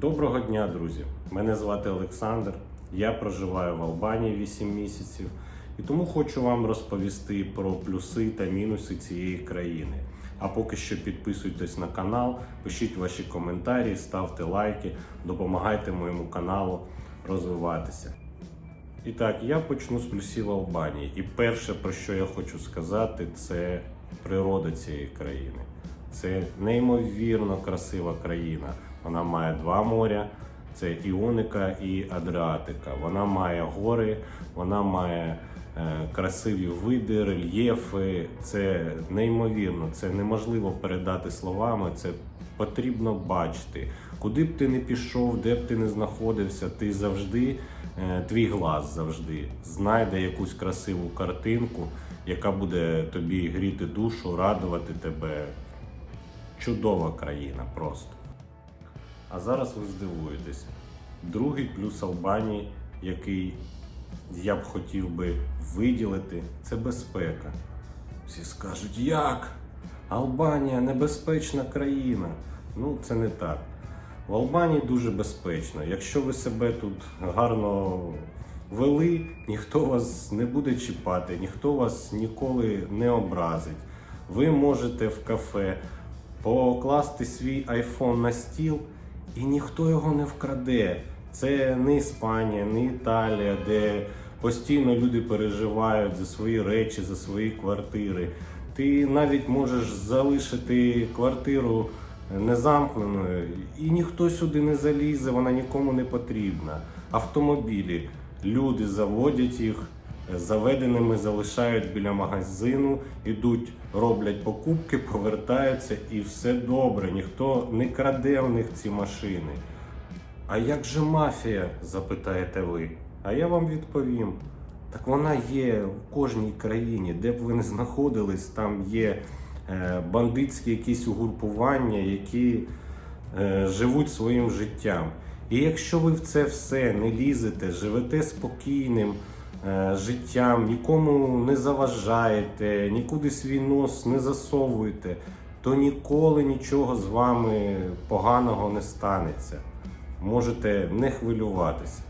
Доброго дня, друзі! Мене звати Олександр. Я проживаю в Албанії 8 місяців і тому хочу вам розповісти про плюси та мінуси цієї країни. А поки що підписуйтесь на канал, пишіть ваші коментарі, ставте лайки, допомагайте моєму каналу розвиватися. І так, я почну з плюсів Албанії. І перше, про що я хочу сказати, це природа цієї країни. Це неймовірно красива країна. Вона має два моря: це Іоника і Адріатика. Вона має гори, вона має е, красиві види, рельєфи. Це неймовірно, це неможливо передати словами. Це потрібно бачити. Куди б ти не пішов, де б ти не знаходився, ти завжди, е, твій глаз завжди знайде якусь красиву картинку, яка буде тобі гріти душу, радувати тебе. Чудова країна просто. А зараз ви здивуєтесь. Другий плюс Албанії, який я б хотів би виділити, це безпека. Всі скажуть, як? Албанія небезпечна країна. Ну, це не так. В Албанії дуже безпечно. Якщо ви себе тут гарно вели, ніхто вас не буде чіпати, ніхто вас ніколи не образить. Ви можете в кафе покласти свій айфон на стіл, і ніхто його не вкраде. Це не Іспанія, не Італія, де постійно люди переживають за свої речі, за свої квартири. Ти навіть можеш залишити квартиру незамкненою, і ніхто сюди не залізе, вона нікому не потрібна. Автомобілі, люди заводять їх, заведеними залишають біля магазину, ідуть, роблять покупки, повертаються і все добре. Ніхто не краде в них ці машини. А як же мафія? запитаєте ви. А я вам відповім. Так вона є в кожній країні, де б ви не знаходились, там є е, бандитські якісь угрупування, які е, живуть своїм життям. І якщо ви в це все не лізете, живете спокійним життям, нікому не заважаєте, нікуди свій нос не засовуєте, то ніколи нічого з вами поганого не станеться. Можете не хвилюватися.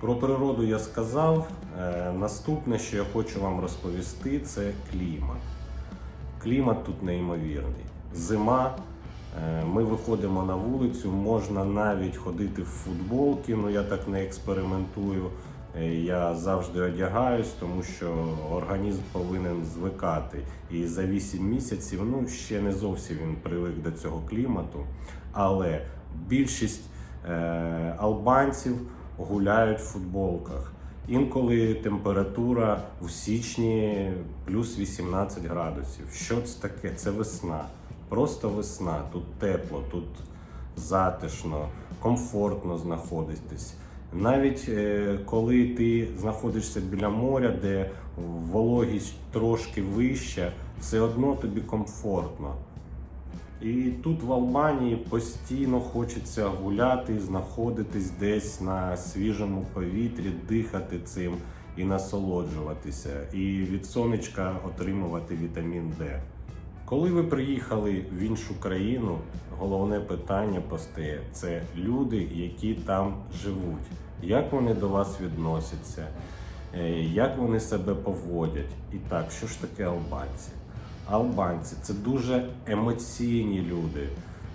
Про природу я сказав. Е, Наступне, що я хочу вам розповісти, це клімат. Клімат тут неймовірний. Зима. е, Ми виходимо на вулицю, можна навіть ходити в футболки, ну я так не експериментую. Е, Я завжди одягаюсь, тому що організм повинен звикати. І за 8 місяців ну ще не зовсім він привик до цього клімату. Але більшість е, албанців гуляють в футболках. Інколи температура в січні плюс 18 градусів. Що це таке? Це весна. Просто весна. Тут тепло, тут затишно, комфортно знаходитись. Навіть е, коли ти знаходишся біля моря, де вологість трошки вища, все одно тобі комфортно. І тут в Албанії постійно хочеться гуляти, знаходитись десь на свіжому повітрі, дихати цим і насолоджуватися, і від сонечка отримувати вітамін Д. Коли ви приїхали в іншу країну, головне питання постає це люди, які там живуть. Як вони до вас відносяться, е, як вони себе поводять. І так, що ж таке албанці? Албанці це дуже емоційні люди.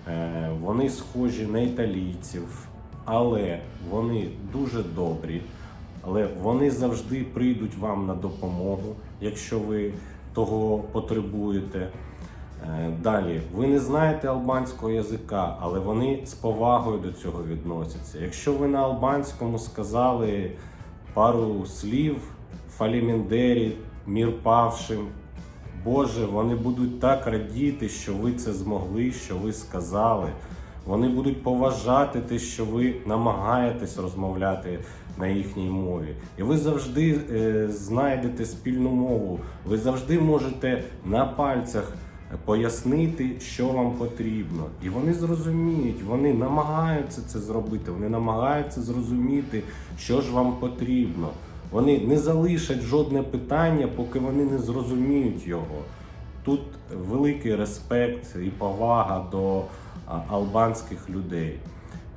Е, Вони схожі на італійців, але вони дуже добрі. Але вони завжди прийдуть вам на допомогу, якщо ви того потребуєте. Е, Далі, ви не знаєте албанського язика, але вони з повагою до цього відносяться. Якщо ви на албанському сказали пару слів фаліміндері, мір павшим, Боже, вони будуть так радіти, що ви це змогли, що ви сказали. Вони будуть поважати те, що ви намагаєтесь розмовляти на їхній мові. І ви завжди е, знайдете спільну мову. Ви завжди можете на пальцях пояснити, що вам потрібно. І вони зрозуміють, вони намагаються це зробити, вони намагаються зрозуміти, що ж вам потрібно. Вони не залишать жодне питання, поки вони не зрозуміють його. Тут великий респект і повага до албанських людей.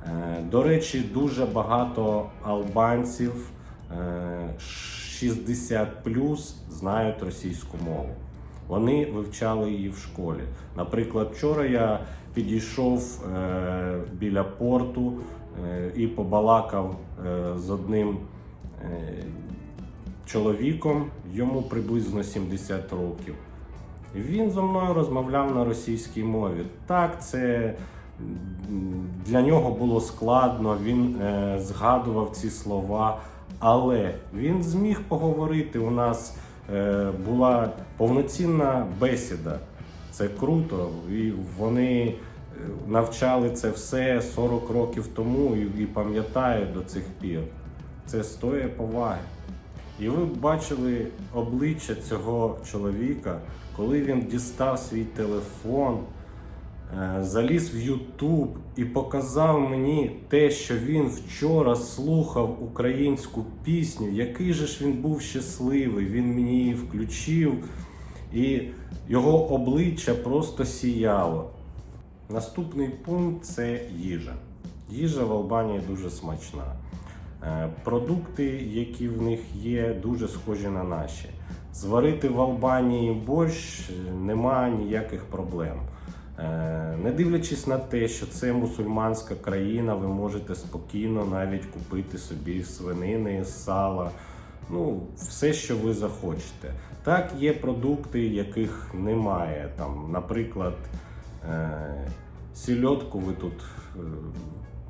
Е, До речі, дуже багато албанців е, 60 знають російську мову. Вони вивчали її в школі. Наприклад, вчора я підійшов е, біля порту е, і побалакав е, з одним чоловіком, йому приблизно 70 років. Він зі мною розмовляв на російській мові. Так, це для нього було складно, він е, згадував ці слова, але він зміг поговорити. У нас була повноцінна бесіда. Це круто. І вони е, навчали це все 40 років тому і, пам'ятають до цих пір. Це стоїть поваги. І ви бачили обличчя цього чоловіка, коли він дістав свій телефон, е, заліз в Ютуб і показав мені те, що він вчора слухав українську пісню, який же ж він був щасливий. Він мені її включив, і його обличчя просто сіяло. Наступний пункт це їжа. Їжа в Албанії дуже смачна. Е, Продукти, які в них є, дуже схожі на наші. Зварити в Албанії борщ е, нема ніяких проблем. Е, Не дивлячись на те, що це мусульманська країна, ви можете спокійно навіть купити собі свинини, сала, ну, все, що ви захочете. Так, є продукти, яких немає. Там, наприклад, е, сільотку ви тут е,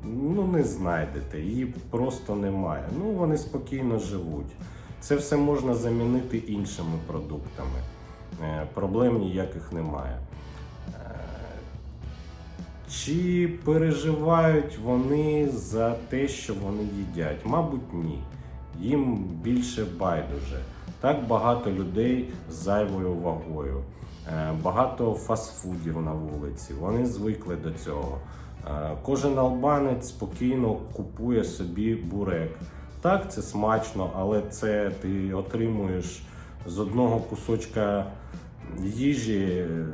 ну, не знайдете, її просто немає. Ну, вони спокійно живуть. Це все можна замінити іншими продуктами. Е, Проблем ніяких немає. Чи переживають вони за те, що вони їдять? Мабуть, ні. Їм більше байдуже. Так багато людей з зайвою вагою, е, багато фастфудів на вулиці. Вони звикли до цього. Е, Кожен албанець спокійно купує собі бурек. Так, це смачно, але це ти отримуєш з одного кусочка їжі е,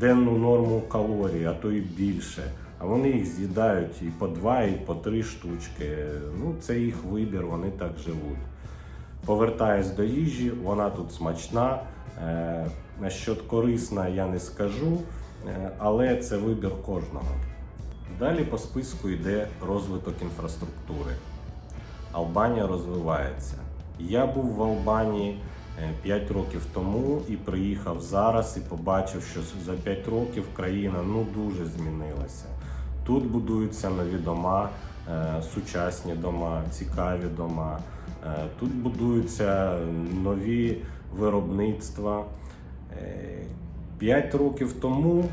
денну норму калорій, а то і більше. А вони їх з'їдають і по два, і по три штучки. Ну, це їх вибір, вони так живуть. Повертаюсь до їжі, вона тут смачна. Е, Насчет корисна я не скажу, е, але це вибір кожного. Далі по списку йде розвиток інфраструктури. Албанія розвивається. Я був в Албанії 5 років тому і приїхав зараз і побачив, що за 5 років країна ну дуже змінилася. Тут будуються нові дома, е, сучасні дома, цікаві дома. Е, Тут будуються нові виробництва. Е, П'ять років тому,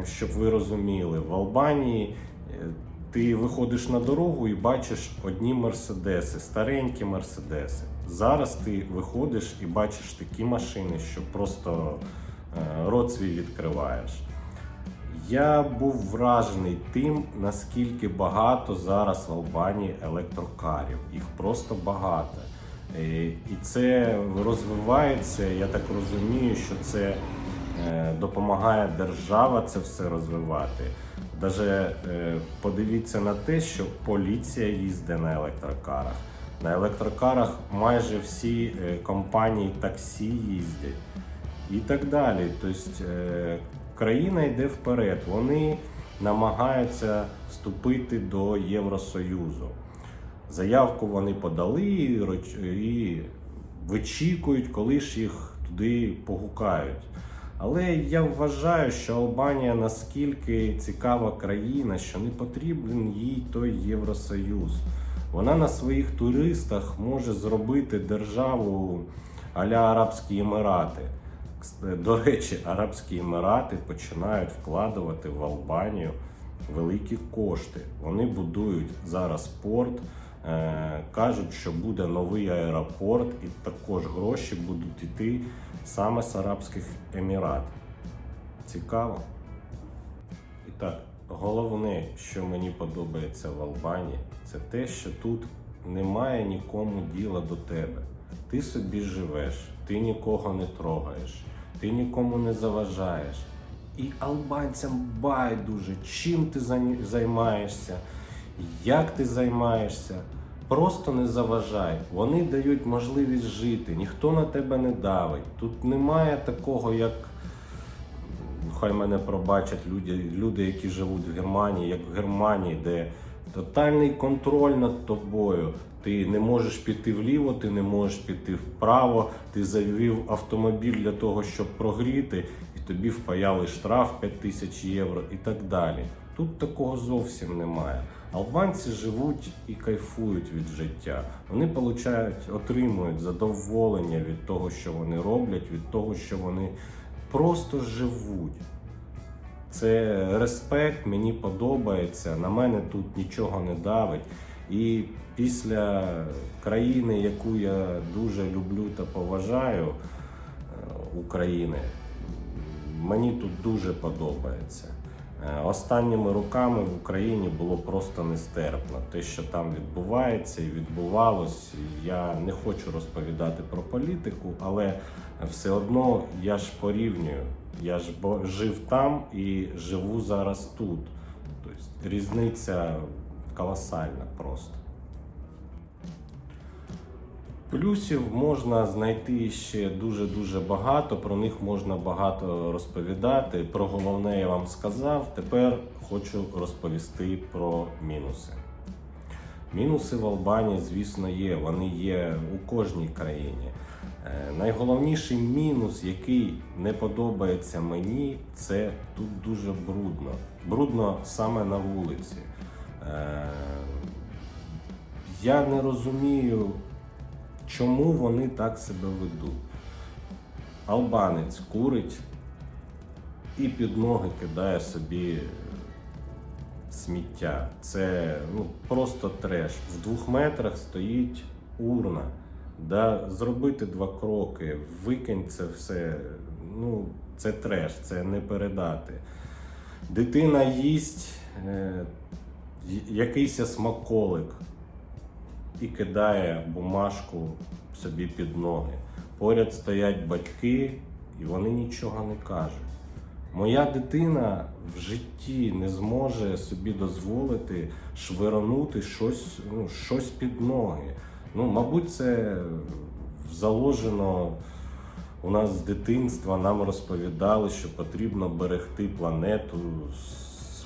е, щоб ви розуміли, в Албанії е, ти виходиш на дорогу і бачиш одні мерседеси, старенькі мерседеси. Зараз ти виходиш і бачиш такі машини, що просто е, рот свій відкриваєш. Я був вражений тим, наскільки багато зараз в Албанії електрокарів. Їх просто багато. Е, І це розвивається. Я так розумію, що це е, допомагає держава це все розвивати. Даже подивіться на те, що поліція їздить на електрокарах. На електрокарах майже всі е, компанії таксі їздять і так далі. Тобто е, країна йде вперед. Вони намагаються вступити до Євросоюзу. Заявку вони подали і вичікують, коли ж їх туди погукають. Але я вважаю, що Албанія наскільки цікава країна, що не потрібен їй той Євросоюз. Вона на своїх туристах може зробити державу аля Арабські Емірати. До речі, Арабські Емірати починають вкладувати в Албанію великі кошти. Вони будують зараз порт, е, кажуть, що буде новий аеропорт, і також гроші будуть йти саме з Арабських Еміратів. Цікаво. І так, головне, що мені подобається в Албанії, це те, що тут немає нікому діла до тебе. Ти собі живеш, ти нікого не трогаєш, ти нікому не заважаєш. І албанцям байдуже, чим ти займаєшся, як ти займаєшся. Просто не заважай. Вони дають можливість жити, ніхто на тебе не давить. Тут немає такого, як хай мене пробачать люди, люди, які живуть в Германії, як в Германії, де тотальний контроль над тобою. Ти не можеш піти вліво, ти не можеш піти вправо. Ти завів автомобіль для того, щоб прогріти, і тобі впаяли штраф 5 тисяч євро і так далі. Тут такого зовсім немає. Албанці живуть і кайфують від життя. Вони получають, отримують задоволення від того, що вони роблять, від того, що вони просто живуть. Це респект, мені подобається. На мене тут нічого не давить. І після країни, яку я дуже люблю та поважаю, е, України, мені тут дуже подобається. Е, Останніми роками в Україні було просто нестерпно. Те, що там відбувається і відбувалось. Я не хочу розповідати про політику, але все одно я ж порівнюю. Я ж жив там і живу зараз тут. Тобто різниця колосальна просто. Плюсів можна знайти ще дуже-дуже багато, про них можна багато розповідати. Про головне я вам сказав. Тепер хочу розповісти про мінуси. Мінуси в Албанії, звісно, є. Вони є у кожній країні. Е, Найголовніший мінус, який не подобається мені, це тут дуже брудно. Брудно саме на вулиці. Е, Я не розумію, чому вони так себе ведуть. Албанець курить і під ноги кидає собі сміття. Це ну, просто треш. В двох метрах стоїть урна. Да, зробити два кроки, викинь це все. Ну, це треш, це не передати. Дитина їсть е, якийсь смаколик і кидає бумажку собі під ноги. Поряд стоять батьки, і вони нічого не кажуть. Моя дитина в житті не зможе собі дозволити швиронути щось, ну, щось під ноги. Ну, мабуть, це заложено у нас з дитинства. Нам розповідали, що потрібно берегти планету,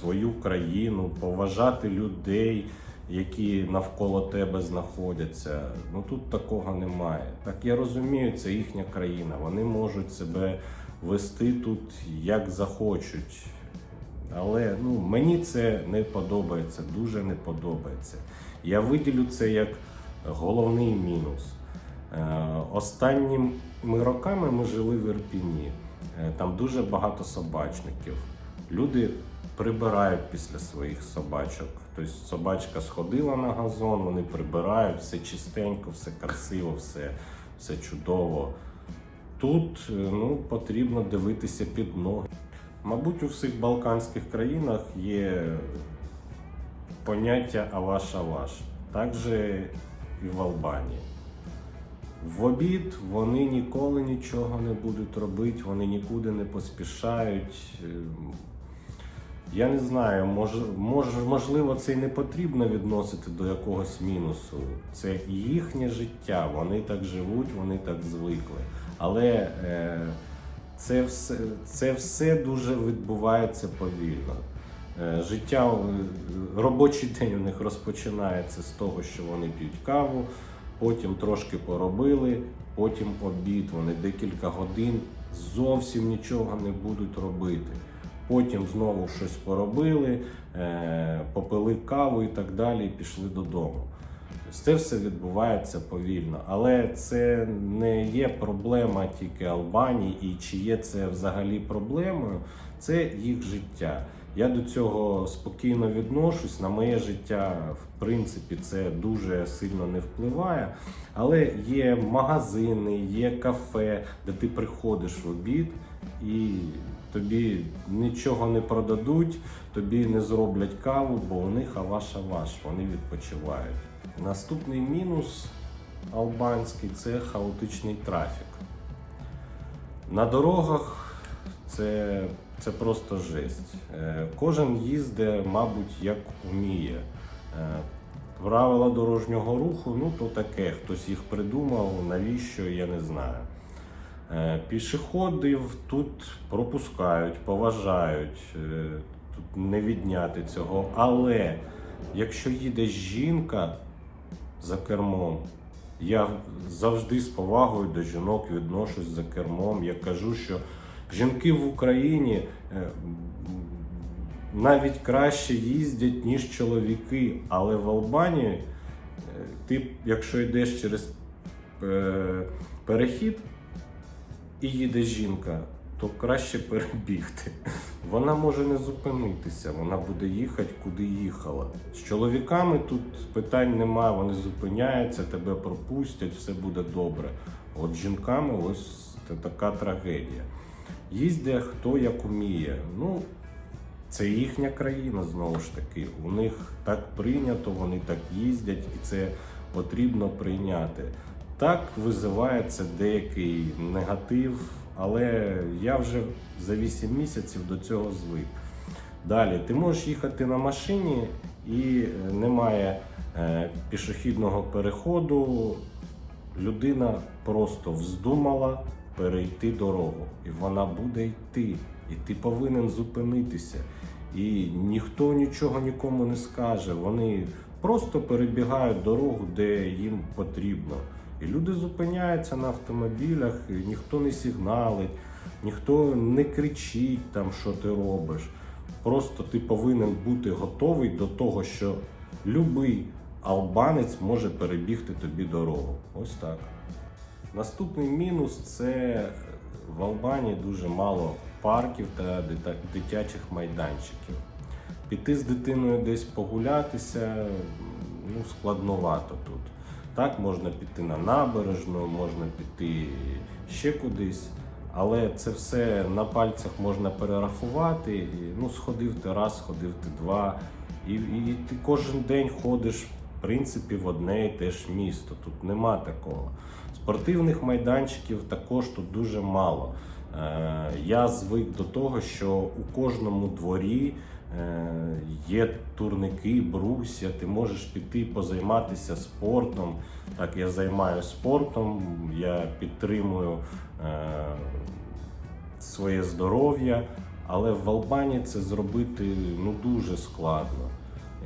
свою країну, поважати людей, які навколо тебе знаходяться. Ну тут такого немає. Так я розумію, це їхня країна. Вони можуть себе вести тут як захочуть. Але ну, мені це не подобається, дуже не подобається. Я виділю це як головний мінус. Е, Останніми роками ми жили в Ірпіні. Е, Там дуже багато собачників. Люди прибирають після своїх собачок. Тобто собачка сходила на газон, вони прибирають, все чистенько, все красиво, все, все чудово. Тут е, ну, потрібно дивитися під ноги. Мабуть, у всіх балканських країнах є поняття аваш-аваш. Так же і в Албанії. В обід вони ніколи нічого не будуть робити, вони нікуди не поспішають. Я не знаю, мож, мож, можливо, це й не потрібно відносити до якогось мінусу. Це їхнє життя, вони так живуть, вони так звикли. Але е, це, все, це все дуже відбувається повільно. Е, Життя, е, робочий день у них розпочинається з того, що вони п'ють каву, потім трошки поробили, потім обід. Вони декілька годин зовсім нічого не будуть робити. Потім знову щось поробили, е, попили каву і так далі, і пішли додому. Це все відбувається повільно, але це не є проблема тільки Албанії, і чи є це взагалі проблемою, це їх життя. Я до цього спокійно відношусь. На моє життя, в принципі, це дуже сильно не впливає. Але є магазини, є кафе, де ти приходиш в обід і тобі нічого не продадуть, тобі не зроблять каву, бо у них аваш-аваш, вони відпочивають. Наступний мінус албанський це хаотичний трафік. На дорогах це це просто жесть. Е, Кожен їздить, мабуть, як вміє. Е, Правила дорожнього руху, ну то таке, хтось їх придумав, навіщо, я не знаю. Е, Пішоходів тут пропускають, поважають, е, тут не відняти цього. Але якщо їде жінка за кермом, я завжди з повагою до жінок відношусь за кермом. Я кажу, що жінки в Україні е, навіть краще їздять, ніж чоловіки, але в Албанії ти, якщо йдеш через перехід і їде жінка, то краще перебігти. Вона може не зупинитися, вона буде їхати, куди їхала. З чоловіками тут питань немає, вони зупиняються, тебе пропустять, все буде добре. От з жінками ось це така трагедія. Їздять хто як уміє. Ну, це їхня країна знову ж таки. У них так прийнято, вони так їздять, і це потрібно прийняти. Так визиває це деякий негатив, але я вже за 8 місяців до цього звик. Далі, ти можеш їхати на машині і е, немає е, пішохідного переходу. Людина просто вздумала перейти дорогу, і вона буде йти, і ти повинен зупинитися. І ніхто нічого нікому не скаже. Вони просто перебігають дорогу, де їм потрібно. І люди зупиняються на автомобілях, і ніхто не сигналить, ніхто не кричить там, що ти робиш. Просто ти повинен бути готовий до того, що любий албанець може перебігти тобі дорогу. Ось так. Наступний мінус це в Албанії дуже мало парків та дитячих майданчиків. Піти з дитиною десь погулятися ну, складновато тут. Так, можна піти на набережну, можна піти ще кудись, але це все на пальцях можна перерахувати. Ну, сходив ти раз, сходив ти два. І, і ти кожен день ходиш, в принципі, в одне і те ж місто. Тут нема такого. Спортивних майданчиків також тут дуже мало. Е, Я звик до того, що у кожному дворі є турники, брусья, ти можеш піти позайматися спортом. Так, я займаюся спортом, я підтримую е, своє здоров'я, але в Албанії це зробити ну, дуже складно.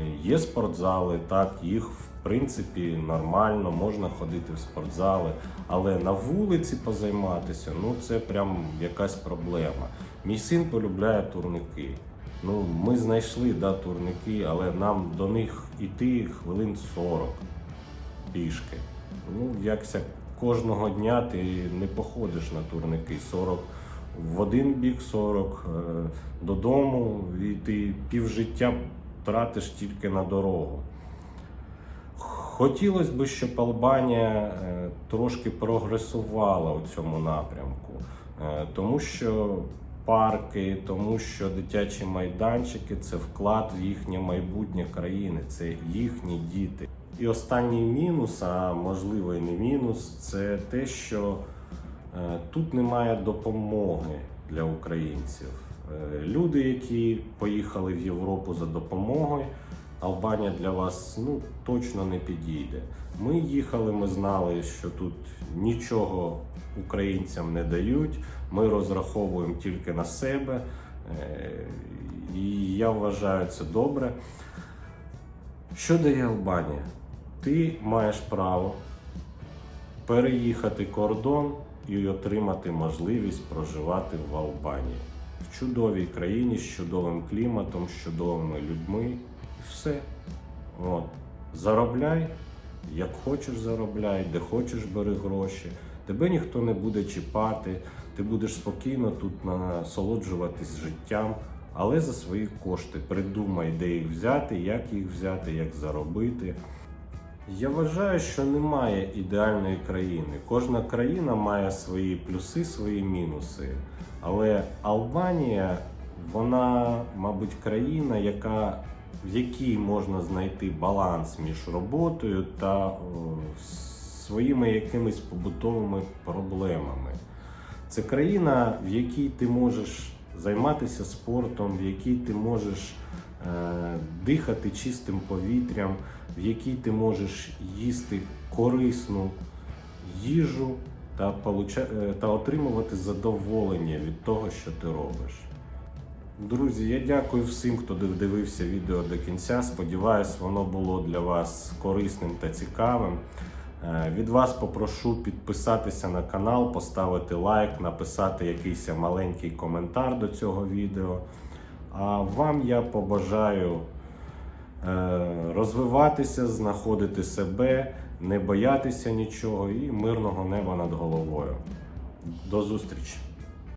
Е, Є спортзали, так, їх в принципі нормально, можна ходити в спортзали, але на вулиці позайматися, ну це прям якась проблема. Мій син полюбляє турники. Ну, ми знайшли да, турники, але нам до них іти хвилин 40 пішки. Ну, якся кожного дня ти не походиш на турники 40 в один бік, 40 е, додому, і ти півжиття тратиш тільки на дорогу. Хотілося б, щоб Албанія е, трошки прогресувала у цьому напрямку, Е, тому що парки, тому що дитячі майданчики це вклад в їхнє майбутнє країни, це їхні діти. І останній мінус, а можливо і не мінус, це те, що е, тут немає допомоги для українців. Е, Люди, які поїхали в Європу за допомогою, Албанія для вас ну, точно не підійде. Ми їхали, ми знали, що тут нічого українцям не дають. Ми розраховуємо тільки на себе. Е, І я вважаю це добре. Що дає Албанія? Ти маєш право переїхати кордон і отримати можливість проживати в Албанії. В чудовій країні з чудовим кліматом, з чудовими людьми. Все. От. Заробляй, як хочеш заробляй, де хочеш бери гроші. Тебе ніхто не буде чіпати, ти будеш спокійно тут насолоджуватись життям, але за свої кошти. Придумай, де їх взяти, як їх взяти, як заробити. Я вважаю, що немає ідеальної країни. Кожна країна має свої плюси, свої мінуси. Але Албанія, вона, мабуть, країна, яка, в якій можна знайти баланс між роботою та о, своїми якимись побутовими проблемами. Це країна, в якій ти можеш займатися спортом, в якій ти можеш е, дихати чистим повітрям, в якій ти можеш їсти корисну їжу та, получа... е, та отримувати задоволення від того, що ти робиш. Друзі, я дякую всім, хто дивився відео до кінця. Сподіваюсь, воно було для вас корисним та цікавим. Е, Від вас попрошу підписатися на канал, поставити лайк, написати якийсь маленький коментар до цього відео. А вам я побажаю е, розвиватися, знаходити себе, не боятися нічого і мирного неба над головою. До зустрічі!